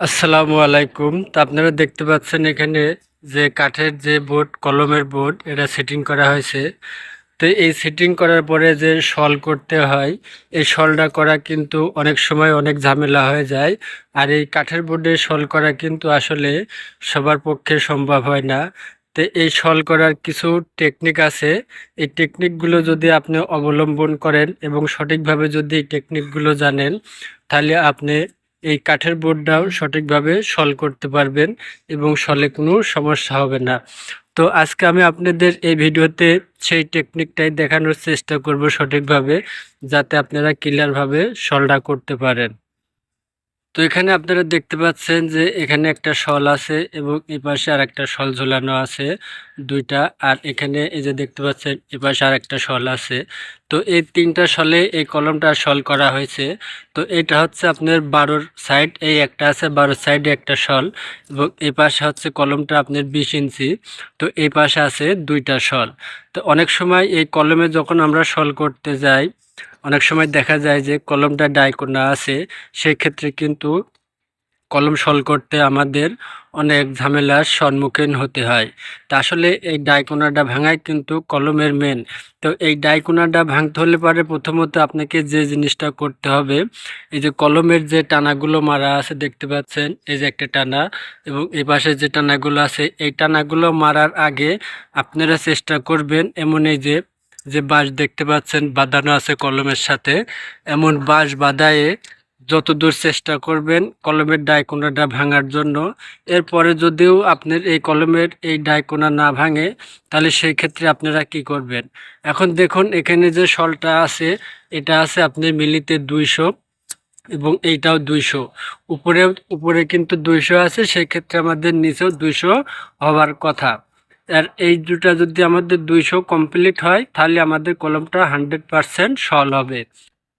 আসসালামু আলাইকুম। তো আপনারা দেখতে পাচ্ছেন এখানে যে কাঠের যে বোর্ড, কলমের বোর্ড, এটা সেটিং করা হয়েছে। তো এই সেটিং করার পরে যে শল করতে হয়, এই শলটা করা কিন্তু অনেক সময় অনেক ঝামেলা হয়ে যায়। আর এই কাঠের বোর্ডে শল করা কিন্তু আসলে সবার পক্ষে সম্ভব হয় না। তো এই সল করার কিছু টেকনিক আছে। এই টেকনিকগুলো যদি আপনি অবলম্বন করেন এবং সঠিকভাবে যদি এই টেকনিকগুলো জানেন, তাহলে আপনি এই কাঠের বোর্ডটাও সঠিকভাবে সল করতে পারবেন এবং সলে কোনো সমস্যা হবে না। তো আজকে আমি আপনাদের এই ভিডিওতে সেই টেকনিকটাই দেখানোর চেষ্টা করব সঠিকভাবে, যাতে আপনারা ক্লিয়ারভাবে সলটা করতে পারেন। তো এখানে আপনারা দেখতে পাচ্ছেন যে এখানে একটা শল আছে এবং এই পাশে আর একটা শল ঝোলানো আছে দুইটা। আর এখানে এই যে দেখতে পাচ্ছেন, এ পাশে আর একটা শল আছে। তো এই তিনটা শলে এই কলমটা শল করা হয়েছে। তো এটা হচ্ছে আপনার বারোর সাইড, এই একটা আছে বারোর সাইডে একটা শল এবং এই পাশে হচ্ছে কলমটা আপনার বিশ ইঞ্চি। তো এই পাশে আছে দুইটা শল। তো অনেক সময় এই কলমে যখন আমরা শল করতে যাই অনেক সময় দেখা যায় যে কলমটা ডাইকোনা আছে, সেক্ষেত্রে কিন্তু কলম সল করতে আমাদের অনেক ঝামেলার সম্মুখীন হতে হয়। তা আসলে এই ডাইকোনাটা ভাঙাই কিন্তু কলমের মেন তো এই ডাইকোনাটা ভাঙতে হলে পারে প্রথমত আপনাকে যে জিনিসটা করতে হবে, এই যে কলমের যে টানাগুলো মারা আছে দেখতে পাচ্ছেন, এই যে একটা টানা এবং এই পাশে যে টানাগুলো আছে, এই টানাগুলো মারার আগে আপনারা চেষ্টা করবেন এমন এই যে যে বাঁশ দেখতে পাচ্ছেন বাঁধানো আছে কলমের সাথে। এমন বাঁশ বাঁধায়ে যতদূর চেষ্টা করবেন কলমের ডায়কোনাটা ভাঙার জন্য। এরপরে যদিও আপনার এই কলমের এই ডায়কোনা না ভাঙে, তাহলে সেই ক্ষেত্রে আপনারা কি করবেন? এখন দেখুন, এখানে যে শলটা আছে, এটা আছে আপনি মিলিতে দুইশো এবং এইটাও দুইশো। উপরে উপরে কিন্তু দুইশো আছে সেই ক্ষেত্রে আমাদের নিচেও দুইশো হওয়ার কথা। আর এই দুটা যদি আমাদের দুইশো কমপ্লিট হয়, তাহলে আমাদের কলমটা হান্ড্রেড পারসেন্ট সল হবে।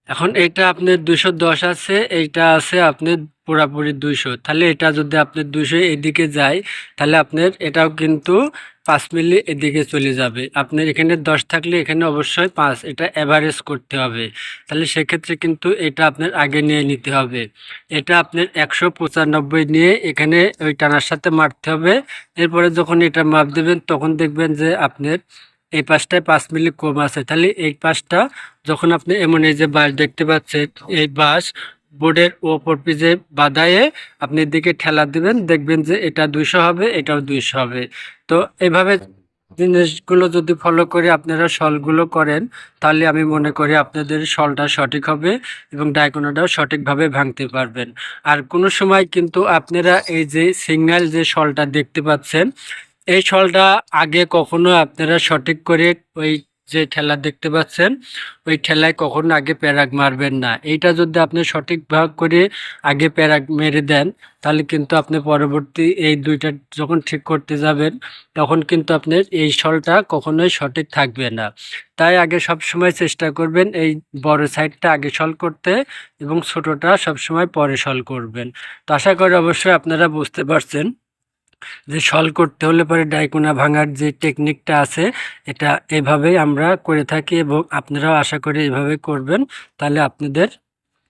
এখন এটা আপনার দুশো দশ আছে, এইটা আছে আপনার পুরাপুরি দুইশো। তাহলে এটা যদি আপনার দুইশো এদিকে যায়, তাহলে আপনার এটাও কিন্তু পাঁচ মিলি এদিকে চলে যাবে। আপনার এখানে দশ থাকলে এখানে অবশ্যই পাঁচ, এটা অ্যাভারেজ করতে হবে। তাহলে সেক্ষেত্রে কিন্তু এটা আপনার আগে নিয়ে নিতে হবে। এটা আপনার একশো পঁচানব্বই নিয়ে এখানে ওই টানার সাথে মারতে হবে। এরপরে যখন এটা মাপ দেবেন, তখন দেখবেন যে আপনার এই পাশটায় পাঁচ মিলি কম আছে। তাহলে এই পাশটা যখন আপনি এমন এই যে বাঁশ দেখতে পাচ্ছেন, এই বাঁশ বোর্ডের ওপর পিজে বাদায়ে আপনি দিকে ঠেলা দিবেন, দেখবেন যে এটা দুইশো হবে, এটাও দুইশো হবে। তো এভাবে জিনিসগুলো যদি ফলো করে আপনারা শলগুলো করেন, তাহলে আমি মনে করি আপনাদের শলটা সঠিক হবে এবং ডায়কোনাটাও সঠিকভাবে ভাঙতে পারবেন। আর কোনো সময় কিন্তু আপনারা এই যে সিগন্যাল যে শলটা দেখতে পাচ্ছেন, এই শলটা আগে কখনো আপনারা সঠিক করে ওই যে ঠেলা দেখতে পাচ্ছেন, ওই ঠেলায় কখনো আগে প্যারাগ মারবেন না। এইটা যদি আপনি সঠিক ভাগ করে আগে প্যারাগ মেরে দেন, তাহলে কিন্তু আপনি পরবর্তী এই দুইটা যখন ঠিক করতে যাবেন, তখন কিন্তু আপনার এই শলটা কখনোই সঠিক থাকবে না। তাই আগে সব সময় চেষ্টা করবেন এই বড় সাইডটা আগে সল করতে এবং ছোটোটা সবসময় পরে সল করবেন। তো আশা করি অবশ্যই আপনারা বুঝতে পারছেন। যে সল করতে হলে পরে ডাইকোনা ভাঙার যে টেকনিকটা আছে, এটা এভাবেই আমরা করে থাকি এবং আপনারাও আশা করি এভাবে করবেন, তাহলে আপনাদের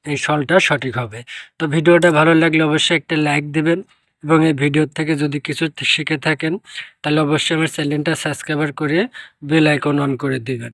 এই সলটা সঠিক হবে। তো ভিডিওটা ভালো লাগলে অবশ্যই একটা লাইক দেবেন এবং এই ভিডিওর থেকে যদি কিছু শিখে থাকেন, তাহলে অবশ্যই আমার চ্যানেলটা সাবস্ক্রাইবার করে বেল আইকন অন করে দিবেন।